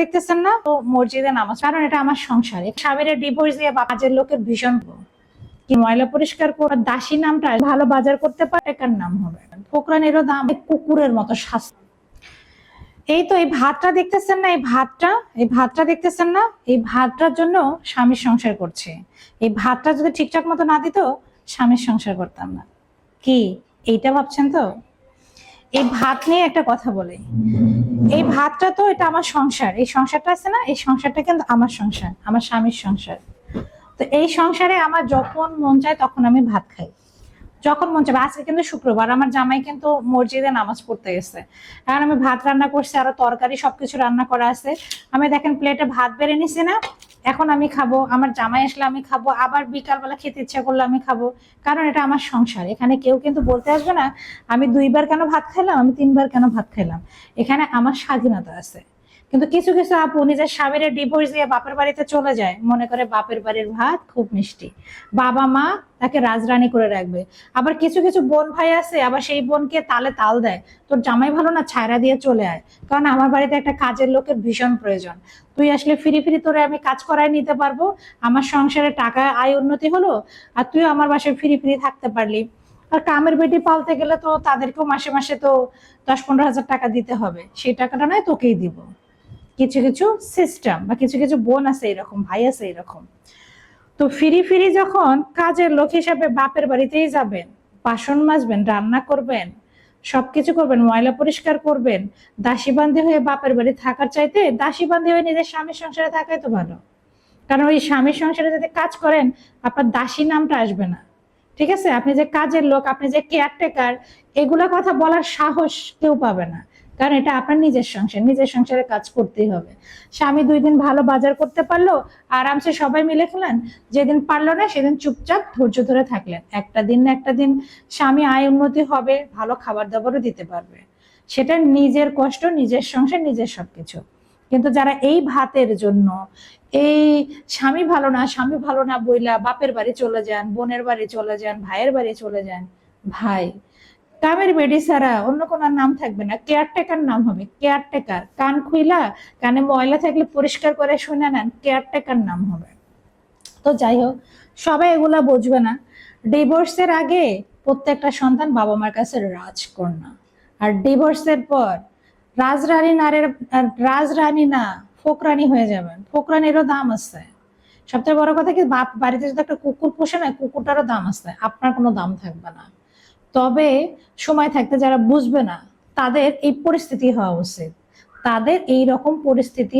দেখতেছেন না? তো মসজিদে নামাজ, কারণ এটা আমার সংসার। স্বামীর ডিভোর্স দিয়ে বা কাজের লোকের ভীষণ কি ময়লা পরিষ্কার করে, দাসী নামটা ভালো বাজার করতে পারে, একার নাম হবে ফোকরানেরও দাম কুকুরের মতো শাস্তি। এই তো এই ভাতটা দেখতেছেন না, এই ভাতটা এই ভাতটা দেখতেছেন না, এই ভাতটার জন্য স্বামীর সংসার করছে। এই ভাতটা যদি ঠিকঠাক মতো না দিত, স্বামীর সংসার করতাম না। কি? এইটা ভাবছেন তো? এই ভাত নিয়ে একটা কথা বলি। এই ভাতটা তো এটা আমার সংসার। এই সংসারটা আছে না, এই সংসারটা কিন্তু আমার সংসার, আমার স্বামীর সংসার। তো এই সংসারে আমার যখন মন চায় তখন আমি ভাত খাই। যখন মন চাই আজকে কিন্তু শুক্রবার, আমার জামাই কিন্তু মসজিদে নামাজ পড়তে গেছে। কারণ আমি ভাত রান্না করছি, আরও তরকারি সবকিছু রান্না করা আছে। আমি দেখেন প্লেটে ভাত বেড়ে নিছি না এখন আমি খাব, আমার জামাই আসলে আমি খাব, আবার বিকালবেলা খেতে ইচ্ছা করলে আমি খাব। কারণ এটা আমার সংসার, এখানে কেউ কিন্তু বলতে আসবে না, আমি দুইবার কেন ভাত খেলাম আমি তিনবার কেন ভাত খেলাম এখানে আমার স্বাধীনতা আছে। কিন্তু কিছু কিছু আপু নিজের স্বামীর ডিভোর্স দিয়ে বাপের বাড়িতে চলে যায়। মনে করে বাপের বাড়ির ভাত খুব মিষ্টি। বাবা মা তাকে রাজরানী করে রাখবে। আবার কিছু কিছু বোন ভাই আছে, আবার সেই বোনকে তালে তাল দেয়। তোর জামাই ভালো না? ছায়রা দিয়ে চলে আয়। কারণ আমার বাড়িতে একটা কাজের লোকের ভীষণ প্রয়োজন। তুই আসলে ফিরি ফিরি তোরে আমি কাজ করাই নিতে পারব। আমার সংসারে টাকা আয় উন্নতি হলো, আর তুই আমার বাসায় ফিরি ফিরি থাকতে পারলি। আর কামের বেটি পালতে গেলে তো তাদেরকেও মাসে মাসে তো দশ পনেরো হাজার টাকা দিতে হবে। সেই টাকাটা নয় তোকেই দিব। কিছু কিছু সিস্টেম বা কিছু কিছু বোন আছে এরকম, ভাই আছে এরকম। তো ফিরি ফিরি যখন কাজের লোক হিসাবে বাপের বাড়িতেই যাবেন, বাসন মাজবেন, রান্না করবেন, সবকিছু করবেন, ময়লা পরিষ্কার করবেন দাসী বান্ধি হয়ে বাপের বাড়ি থাকার চাইতে দাসী বান্ধি হয়ে নিজের স্বামীর সংসারে থাকাই তো ভালো। কারণ ওই স্বামীর সংসারে যদি কাজ করেন, আপনার দাসী নামটা আসবে না। ঠিক আছে? আপনি যে কাজের লোক, আপনি যে কেয়ারটেকার এগুলা কথা বলার সাহস কেউ পাবে না। কারণ এটা আপনার নিজের সংসার, নিজের সংসারে কাজ করতেই হবে। স্বামী দুই দিন ভালো বাজার করতে পারল, আরামসে সবাই মিলে খেলেন, যেদিন পারল না সেদিন চুপচাপ ধৈর্য ধরে থাকলেন। একটা দিন একটা দিন স্বামী আয় উন্নতি হবে, ভালো খাবার দাবারও দিতে পারবে। সেটা নিজের কষ্ট, নিজের সংসার, নিজের সবকিছু। কিন্তু যারা এই ভাতের জন্য, এই স্বামী ভালো না, স্বামী ভালো না বইলা বাপের বাড়ি চলে যান, বোনের বাড়ি চলে যান, ভাইয়ের বাড়ি চলে যান, ভাই কামের বেডি ছাড়া অন্য কোনো নাম থাকবে না। কেয়ারটেকার নাম হবে। কেয়ারটেকার। কান খুইলা, কানে ময়লা থাকলে পরিষ্কার করে শুনে নেন, কেয়ারটেকার নাম হবে। তো যাই হোক, সবাই এগুলা বুঝবে না। ডিভোর্সের আগে প্রত্যেকটা সন্তান বাবা মার কাছে রাজকন্যা। আর ডিভোর্সের পর রাজরানী নারের রাজরানী না, ফোকরানি হয়ে যাবেন। ফোকরানিরও দাম আছে। সবথেকে বড় কথা কি, বাপ বাড়িতে যদি একটা কুকুর পোষে না কুকুরটারও দাম আছে। আপনার কোনো দাম থাকবে না। তবে সময় থাকতে যারা বুঝবে না, তাদের এই পরিস্থিতি হওয়া উচিত। তাদের এই রকম পরিস্থিতি